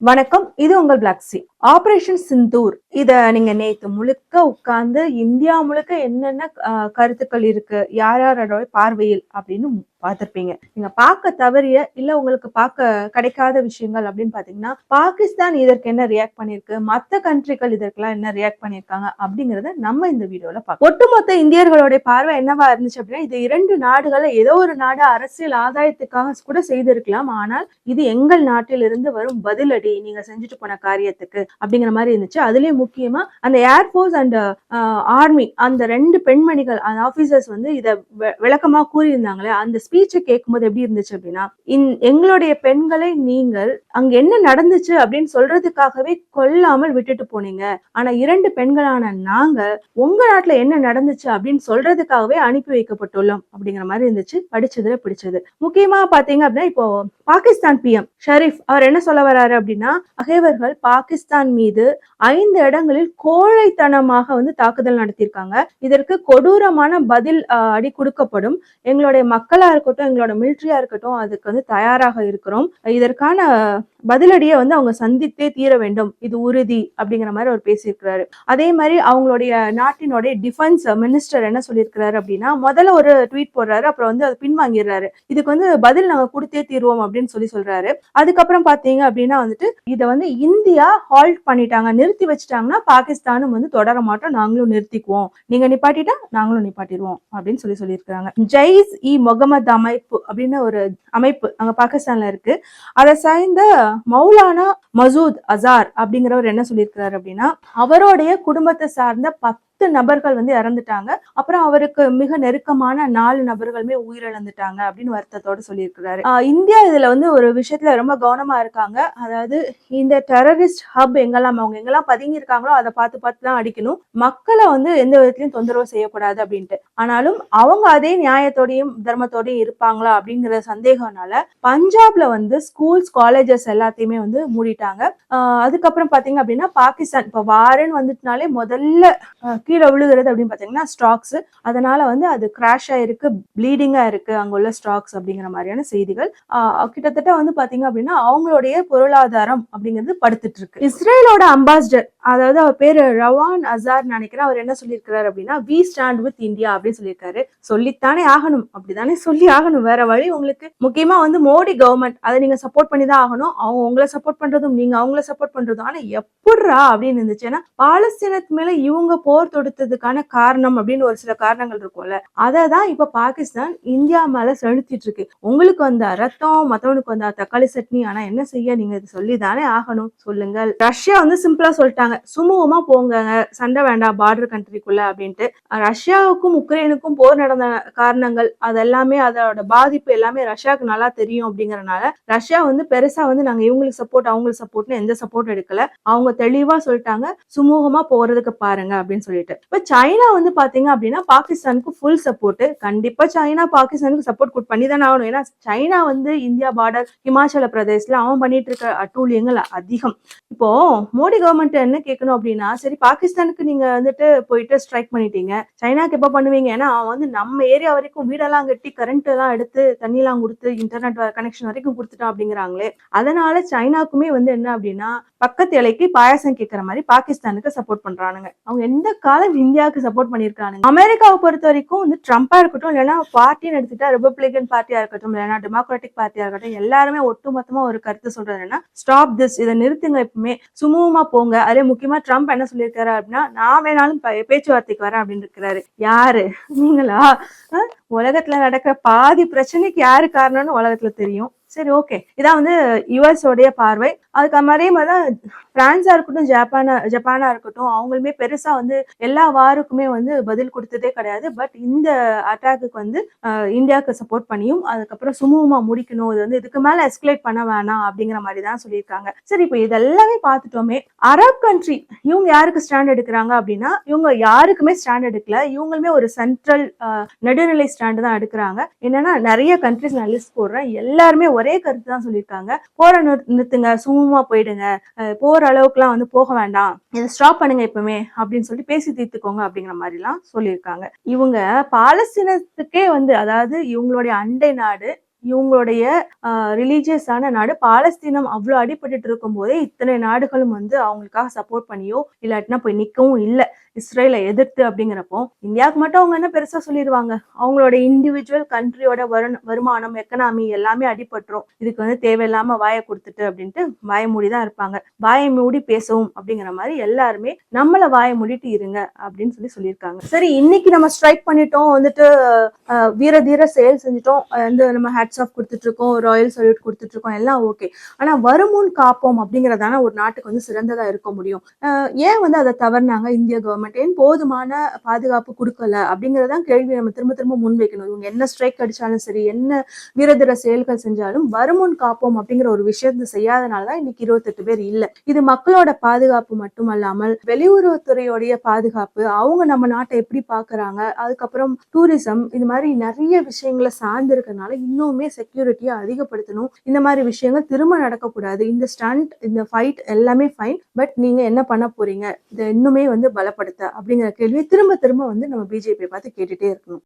வணக்கம் இது உங்கள் பிளாக் சி ஆப்ரேஷன் சிந்தூர் இதை நீங்க நேற்று முழுக்க உட்கார்ந்து இந்தியா முழுக்க என்னென்ன கருத்துக்கள் இருக்கு யார் யாரோட பார்வையில் அப்படின்னு பார்த்துருப்பீங்க. நீங்க பார்க்க தவறிய இல்ல உங்களுக்கு பார்க்க கிடைக்காத விஷயங்கள் அப்படின்னு பாத்தீங்கன்னா பாகிஸ்தான் இதற்கு என்ன ரியாக்ட் பண்ணிருக்கு மற்ற கண்ட்ரிகள் இதற்கெல்லாம் என்ன ரியாக்ட் பண்ணிருக்காங்க அப்படிங்கறத நம்ம இந்த வீடியோல பார்க்க ஒட்டுமொத்த இந்தியர்களுடைய பார்வை என்னவா இருந்துச்சு அப்படின்னா இது இரண்டு நாடுகளை ஏதோ ஒரு நாடு அரசியல் ஆதாயத்துக்காக கூட செய்திருக்கலாம் ஆனால் இது எங்கள் நாட்டிலிருந்து வரும் பதிலடி. நீங்க செஞ்சுட்டு போன காரியத்துக்கு அப்படிங்கிற மாதிரி இருந்துச்சு. அதுலயும் முக்கியமா அந்த ஏர்போர்ஸ் அண்ட் ஆர்மி அந்த ரெண்டு பெண்மணிகள் அந்த ஆபீசர்ஸ் வந்து இத விளக்கமா கூறியிருந்தாங்களே அந்த ஸ்பீச்சை கேட்கும்போது எப்படி இருந்துச்சு அப்படின்னா இந்- எங்களுடைய பெண்களை நீங்கள் அங்க என்ன நடந்துச்சு அப்படின்னு சொல்றதுக்காகவே கொல்லாமல் விட்டுட்டு போனீங்க. ஆனா இரண்டு பெண்களான நாங்க உங்க நாட்டுல என்ன நடந்துச்சு அப்படின்னு சொல்றதுக்காகவே அனுப்பி வைக்கப்பட்டுள்ளோம். அப்படிங்கிற மாதிரி இருந்துச்சு. படிச்சதுல பிடிச்சது. முக்கியமா பாத்தீங்க அப்படின்னா இப்போ பாகிஸ்தான் பிஎம் ஷரீஃப் அவர் என்ன சொல்ல வர்றாரு அப்படின்னா அகைவர்கள் பாகிஸ்தான் மீது ஐந்து இடங்களில் கோழைத்தனமாக வந்து தாக்குதல் நடத்தியிருக்காங்க. இதற்கு கொடூரமான பதில் அடி கொடுக்கப்படும். எங்களுடைய மக்களா இருக்கட்டும் எங்களோட மிலிட்ரியா இருக்கட்டும் அதுக்கு வந்து தயாராக இருக்கிறோம். இதற்கான பதிலடியை வந்து அவங்க சந்தித்தே தீர வேண்டும். இது உறுதி அப்படிங்கிற மாதிரி அவர் பேசியிருக்கிறாரு. அதே மாதிரி அவங்களுடைய நாட்டினுடைய டிஃபென்ஸ் மினிஸ்டர் என்ன சொல்லியிருக்கிறாரு அப்படின்னா முதல்ல ஒரு ட்வீட் போடுறாரு அப்புறம் வந்து அதை பின்வாங்கிடுறாரு. இதுக்கு வந்து பதில் நாங்க கொடுத்தே தீருவோம் அப்படின்னு சொல்லி சொல்றாரு. அதுக்கப்புறம் பாத்தீங்க அப்படின்னா வந்துட்டு இதை வந்து இந்தியா ஹால்ட் பண்ணிட்டாங்க நிறுத்தி வச்சுட்டாங்கன்னா பாகிஸ்தானும் வந்து தொடர மாட்டோம் நாங்களும் நிறுத்திக்குவோம். நீங்க நிப்பாட்டிட்டா நாங்களும் நிப்பாட்டிடுவோம் அப்படின்னு சொல்லி சொல்லியிருக்காங்க ஜெய்ஸ் இ முகமது அமைப்பு அப்படின்னு ஒரு அமைப்பு அங்க பாகிஸ்தான்ல இருக்கு. அதை சார்ந்த மௌலானா மசூத் அசார் அப்படிங்கிறவர் என்ன சொல்லியிருக்கிறாரு அப்படின்னா அவருடைய குடும்பத்தை சார்ந்த பத்து நபர்கள் வந்து இறந்துட்டாங்க. அப்புறம் அவருக்கு மிக நெருக்கமான நாலு நபர்களுமே உயிரிழந்துட்டாங்க அப்படின்னு வருத்தத்தோட சொல்லியிருக்கிறாரு. இந்தியா இதுல வந்து ஒரு விஷயத்துல ரொம்ப கவனமா இருக்காங்க. அதாவது இந்த டெரரிஸ்ட் ஹப் எங்கெல்லாம் அவங்க எங்கெல்லாம் பதுங்கி இருக்காங்களோ அதை பார்த்து பார்த்து தான் அடிக்கணும். மக்களை வந்து எந்த விதத்திலையும் தொந்தரவு செய்யக்கூடாது அப்படின்ட்டு. ஆனாலும் அவங்க அதே நியாயத்தோடையும் தர்மத்தோடையும் இருப்பாங்களா அப்படிங்கிற சந்தேகம்னால பஞ்சாப்ல வந்து ஸ்கூல்ஸ் காலேஜஸ் எல்லாத்தையுமே வந்து மூடிட்டாங்க. அதுக்கப்புறம் பாத்தீங்க அப்படின்னா பாகிஸ்தான் இப்போ வாரன் வந்துட்டுனாலே முதல்ல கீழே விழுகிறது அப்படின்னு பார்த்தீங்கன்னா ஸ்டாக்ஸ். அதனால வந்து அது கிராஷ் ஆயிருக்கு ப்ளீடிங்கா இருக்கு அங்குள்ள ஸ்டாக்ஸ் அப்படிங்கிற மாதிரியான செய்திகள். கிட்டத்தட்ட வந்து பாத்தீங்க அப்படின்னா அவங்களுடைய பொருளாதாரம் அப்படிங்கிறது படுத்துட்டு இருக்கு. இஸ்ரேலோட அம்பாசிடர் அதாவது அவர் பேர் ரவான் அசார் நினைக்கிறேன். அவர் என்ன சொல்லியிருக்கிறாரு அப்படின்னா வி ஸ்டாண்ட் வித் இந்தியா அப்படின்னு சொல்லியிருக்காரு. சொல்லித்தானே ஆகணும். அப்படித்தானே சொல்லி ஆகணும். வேற வழி உங்களுக்கு. முக்கியமா வந்து மோடி கவர்மெண்ட் அதை நீங்க சப்போர்ட் பண்ணி தான் ஆகணும். அவங்க உங்களை சப்போர்ட் பண்றதும் நீங்க அவங்கள சப்போர்ட் பண்றதும். ஆனா எப்படா அப்படின்னு இருந்துச்சுன்னா பாலஸ்தீனத்து மேல இவங்க போர் தொடுத்ததுக்கான காரணம் அப்படின்னு ஒரு சில காரணங்கள் இருக்கும்ல. அதை தான் இப்ப பாகிஸ்தான் இந்தியா மேல செலுத்திட்டு இருக்கு. உங்களுக்கு வந்த ரத்தம் மத்தவனுக்கு வந்த தக்காளி சட்னி ஆனா என்ன செய்ய? நீங்க இது சொல்லி தானே ஆகணும். சொல்லுங்கள். ரஷ்யா வந்து சிம்பிளா சொல்லிட்டாங்க. சுமூகமா போங்க சண்டை வேண்டாம் பார்டர் கண்ட்ரிக்குள்ள அப்படின்ட்டு. ரஷ்யாவுக்கும் உக்ரைனுக்கும் போர் நடந்த காரணங்கள் அதெல்லாமே அதோட பாதிப்பு எல்லாமே ரஷ்யாவுக்கு நல்லா தெரியும் அப்படிங்கறனால ரஷ்யா வந்து பெருசா வந்து நாங்க இவங்களுக்கு சப்போர்ட் அவங்களுக்கு சப்போர்ட்னு எந்த சப்போர்ட் எடுக்கல. அவங்க தெளிவா சொல்லிட்டாங்க சுமூகமா போறதுக்கு பாருங்க அப்படின்னு சொல்லிட்டு. இப்ப சைனா வந்து பாத்தீங்க அப்படின்னா பாகிஸ்தானுக்கு ஃபுல் சப்போர்ட் கண்டிப்பா சைனா பாகிஸ்தானுக்கு சப்போர்ட் பண்ணி தானே ஆகணும். ஏன்னா சைனா வந்து இந்தியா பார்டர் ஹிமாச்சல பிரதேஷ்ல அவன் பண்ணிட்டு இருக்க அட்டூழியங்கள் அதிகம். இப்போ மோடி கவர்மெண்ட் என்ன கேட்கணும் அப்படின்னா சரி பாகிஸ்தானுக்கு நீங்க வந்துட்டு போயிட்டு ஸ்ட்ரைக் பண்ணிட்டீங்க. சைனாக்கு எப்ப பண்ணுவீங்க? ஏன்னா அவன் வந்து நம்ம ஏரியா வரைக்கும் வீடெல்லாம் கட்டி கரண்ட் எல்லாம் எடுத்து தண்ணி எல்லாம் கொடுத்து இன்டர்நெட் கனெக்ஷன் வரைக்கும் கொடுத்துட்டான் அப்படிங்கிறாங்களே. அதனால சைனாக்குமே வந்து என்ன அப்படின்னா பக்கத்து இலைக்கு பாயாசம் கேட்கற மாதிரி பாகிஸ்தானுக்கு சப்போர்ட் பண்றானுங்க. அவங்க எந்த காலம் இந்தியாவுக்கு சப்போர்ட் பண்ணிருக்கானுங்க அமெரிக்காவை பொறுத்த வரைக்கும் வந்து ட்ரம்பா இருக்கட்டும் இல்லைன்னா பார்ட்டின்னு எடுத்துட்டா ரிபப்ளிகன் பார்ட்டியா இருக்கட்டும் இல்லைன்னா டெமோக்ராட்டிக் பார்ட்டியா இருக்கட்டும் எல்லாருமே ஒட்டுமொத்தமா ஒரு கருத்து சொல்றது என்னன்னா ஸ்டாப் திஸ் இதை நிறுத்துங்க எப்பவுமே. சுமூகமா போங்க. அதே முக்கியமா ட்ரம்ப் என்ன சொல்லியிருக்காரு அப்படின்னா நான் வேணாலும் பேச்சுவார்த்தைக்கு வரேன் அப்படின்னு இருக்கிறாரு. யாரு? நீங்களா? உலகத்துல நடக்கிற பாதி பிரச்சனைக்கு யாரு காரணம்னு உலகத்துல தெரியும். சரி ஓகே இதான் வந்து யுஎஸோடைய பார்வை. அதுக்கு மாதிரியே மாதிரி தான் பிரான்ஸா இருக்கட்டும் ஜப்பானா ஜப்பானா இருக்கட்டும் அவங்களுமே பெருசா வந்து எல்லா வாருக்குமே வந்து பதில் கொடுத்ததே கிடையாது. பட் இந்த அட்டாக்கு வந்து இந்தியாவுக்கு சப்போர்ட் பண்ணியும் அதுக்கப்புறம் சுமூகமா முடிக்கணும். இது வந்து இதுக்கு மேல எஸ்கலேட் பண்ண வேணாம் அப்படிங்கிற மாதிரி தான் சொல்லியிருக்காங்க. சரி இப்போ இதெல்லாமே பார்த்துட்டோமே அரப் கண்ட்ரி இவங்க யாருக்கு ஸ்டாண்ட் எடுக்கிறாங்க அப்படின்னா இவங்க யாருக்குமே ஸ்டாண்ட் எடுக்கல. இவங்களுமே ஒரு சென்ட்ரல் நடுநிலை ஸ்டாண்டு தான் எடுக்கிறாங்க. என்னன்னா நிறைய கண்ட்ரிஸ் நான் லிஸ்ட் போடுறேன். எல்லாருமே ஒரே கருத்து தான் சொல்லியிருக்காங்க. போற நிறுத்துங்க சுமூகமா போயிடுங்க. போற அளவுக்குலாம் வந்து போக வேண்டாம். இதை ஸ்டாப் பண்ணுங்க எப்பவுமே அப்படின்னு சொல்லிட்டு பேசி தீர்த்துக்கோங்க அப்படிங்கிற மாதிரிலாம் சொல்லியிருக்காங்க. இவங்க பாலஸ்தீனத்துக்கே வந்து அதாவது இவங்களுடைய அண்டை நாடு இவங்களுடைய ரிலீஜியஸான நாடு பாலஸ்தீனம் அவ்வளோ அடிபட்டுட்டு இருக்கும் போதே இத்தனை நாடுகளும் வந்து அவங்களுக்காக சப்போர்ட் பண்ணியோ இல்லாட்டினா போய் நிற்கவும் இல்லை. இஸ்ரேலை எதிர்த்து அப்படிங்கிறப்போ இந்தியாவுக்கு மட்டும் அவங்க என்ன பெருசா சொல்லிடுவாங்க? அவங்களோட இண்டிவிஜுவல் கண்ட்ரியோட வருமானம் எக்கனாமி எல்லாமே அடிபட்டுரும். இதுக்கு வந்து தேவையில்லாம வாயை கொடுத்துட்டு அப்படின்ட்டு வாய மூடி தான் இருப்பாங்க. வாயை மூடி பேசவும் அப்படிங்கிற மாதிரி எல்லாருமே நம்மள வாயை மூடிட்டு இருங்க அப்படின்னு சொல்லி சொல்லியிருக்காங்க. சரி இன்னைக்கு நம்ம ஸ்ட்ரைக் பண்ணிட்டோம். வந்துட்டு வீர தீர செயல் செஞ்சுட்டோம். வந்து நம்ம ஹேட்ஸ் ஆஃப் கொடுத்துட்டு இருக்கோம் ராயல் சல்யூட் கொடுத்துட்டு இருக்கோம் எல்லாம் ஓகே ஆனா வருமுன் காப்போம் அப்படிங்கறதான ஒரு நாட்டுக்கு வந்து சிறந்ததா இருக்க முடியும். ஏன் வந்து அதை தவறுனாங்க? இந்திய கவர்மெண்ட் ஏன் போதுமான பாதுகாப்பு கொடுக்கல அப்படிங்கறத கேள்வி நம்ம திரும்ப திரும்ப முன்வைக்கணும். இவங்க என்ன ஸ்ட்ரைக் அடிச்சாலும் சரி என்ன வீரதீர செயல்கள் செஞ்சாலும் வருமுன் காப்போம் அப்படிங்கிற ஒரு விஷயத்தை செய்யாதனாலதான் இன்னைக்கு இருபத்தெட்டு பேர் இல்ல. இது மக்களோட பாதுகாப்பு மட்டுமல்லாமல் வெளியுறவுத்துறையோடைய பாதுகாப்பு அவங்க நம்ம நாட்டை எப்படி பாக்குறாங்க அதுக்கப்புறம் டூரிசம் இது மாதிரி நிறைய விஷயங்களை சார்ந்திருக்கறனால இன்னுமே செக்யூரிட்டியை அதிகப்படுத்தணும். இந்த மாதிரி விஷயங்கள் திரும்ப நடக்கக்கூடாது. இந்த ஸ்டண்ட் இந்த ஃபைட் எல்லாமே ஃபைன் பட் நீங்க என்ன பண்ண போறீங்க? இதை இன்னுமே வந்து அப்படிங்கிற கேள்வியை திரும்ப திரும்ப வந்து நம்ம பிஜேபி பார்த்து கேட்டுட்டே இருக்கணும்.